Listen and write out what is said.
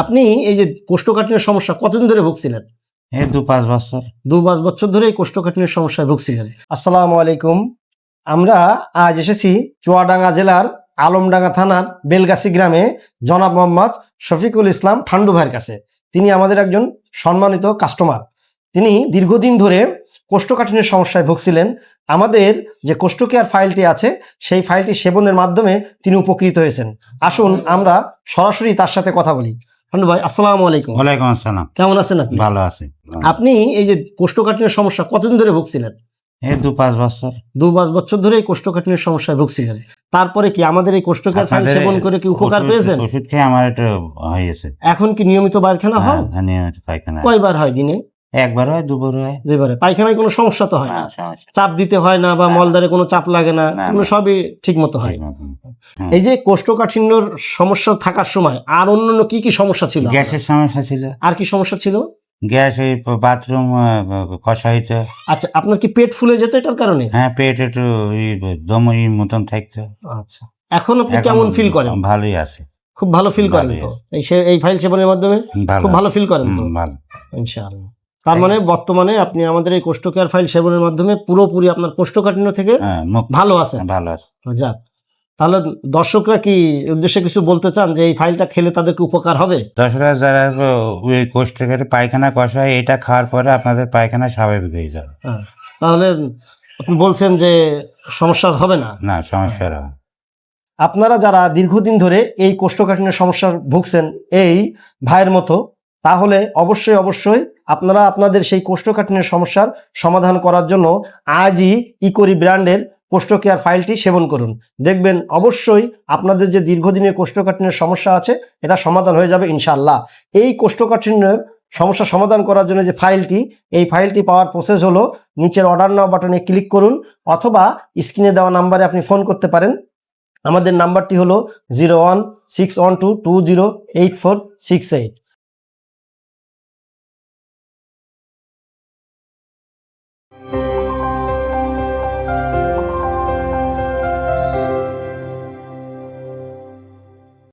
আপনি এই যে কোষ্ঠকাঠিন্যের সমস্যা কতদিন ধরে ভুগছিলেন? হ্যাঁ দু পাঁচ বছর। দু পাঁচ বছর ধরে এই কোষ্ঠকাঠিন্যের সমস্যায় ভুগছিলেন আসসালামু আলাইকুম। আমরা আজ এসেছি চুয়াডাঙ্গা জেলার আলমডাঙ্গা থানার বেলগাছি গ্রামে জনাব মোহাম্মদ শফিকুল ইসলাম ঠান্ডু ভাইয়ের কাছে। তিনি আমাদের একজন সম্মানিত কাস্টমার। তিনি দীর্ঘদিন ধরে কোষ্ঠকাঠিন্যের সমস্যায় ভুগছিলেন। আমাদের যে কোষ্ঠকেয়ার ফাইলটি আছে সেই ফাইলটি সেবনের মাধ্যমে তিনি উপকৃত হয়েছেন। আসুন আমরা সরাসরি তার সাথে কথা বলি। ভাই আসসালামু আলাইকুম। ওয়ালাইকুম আসসালাম। কেমন আছেন আপনি? ভালো আছি আপনি এই যে কোষ্ঠকাঠিন্যের সমস্যা কতদিন ধরে ভুগছিলেন? এই দু পাঁচ বছর। দু পাঁচ বছর ধরে এই কোষ্ঠকাঠিন্যের সমস্যায় ভুগছিলেন। তারপরে কি আমাদের এই কোষ্ঠকাঠিন্য সেবন করে কি উপকার পেয়েছেন? ওষুধ খেয়ে আমার এটা হয়েছে। এখন কি নিয়মিত পায়খানা হয়? হ্যাঁ, নিয়মিত পায়খানা। কয়বার হয় দিনে? একবার হয় দুবার হয়। দুইবারে পায়খানায় কোনো সমস্যা তো হয় না, চাপ দিতে হয় না বা। মলদারে কোনো চাপ লাগে না। এগুলো সবই ঠিক মতো হয়। এই যে কোষ্ঠকাঠিন্যর সমস্যা থাকার সময় আর অন্যান্য কি কি সমস্যা ছিল? আপনার? গ্যাসের সমস্যা ছিল। আর কি সমস্যা ছিল? গ্যাস ওই বাথরুম কষা হইতো। আচ্ছা আপনার কি পেট ফুলে যেত এটার কারণে? হ্যাঁ পেট একটু দমই মতন থাকতো। আচ্ছা। এখন আপনি কেমন ফিল করেন? ভালোই আছে। খুব ভালো ফিল করেন তো? এই এই ফাইল সেবনের মাধ্যমে? খুব ভালো ফিল করেন তো? ভালো। ইনশাআল্লাহ। তার মানে বর্তমানে আপনি আমাদের এই কোষ্ঠকেয়ার ফাইল সেবনের মাধ্যমে পুরোপুরি আপনার কোষ্ঠকাঠিন্য থেকে হ্যাঁ ভালো আছে। ভালো আছে। যাক তাহলে দর্শকরা কি উদ্দেশ্যে কিছু বলতে চান যে এই ফাইলটা খেলে তাদেরকে উপকার হবে? দশরা যারা ওই কোষ্ঠকাঠি পায়খানা কষা হয় এটা খাওয়ার পরে আপনাদের পায়খানা স্বাভাবিক হয়ে যাবে। হ্যাঁ তাহলে আপনি বলছেন যে সমস্যা হবে না? না সমস্যা হবে আপনারা যারা দীর্ঘদিন ধরে এই কোষ্ঠকাঠিন্যের সমস্যার ভুগছেন এই ভাইয়ের মতো তাহলে অবশ্যই অবশ্যই আপনারা আপনাদের সেই কোষ্ঠকাঠিন্যের সমস্যার সমাধান করার জন্য আজই ইকোরি ব্র্যান্ডের কোষ্ঠকেয়ার ফাইলটি সেবন করুন। দেখবেন অবশ্যই আপনাদের যে দীর্ঘদিনের কোষ্ঠকাঠিন্যের সমস্যা আছে, এটা সমাধান হয়ে যাবে ইনশাল্লাহ এই কোষ্ঠকাঠিন্যের সমস্যা সমাধান করার জন্য যে ফাইলটি, এই ফাইলটি পাওয়ার প্রসেস হলো নিচের অর্ডার নাও বাটনে ক্লিক করুন অথবা স্ক্রিনে দেওয়া নাম্বারে আপনি ফোন করতে পারেন। আমাদের নাম্বারটি হলো zero one six one two two zero eight four six eight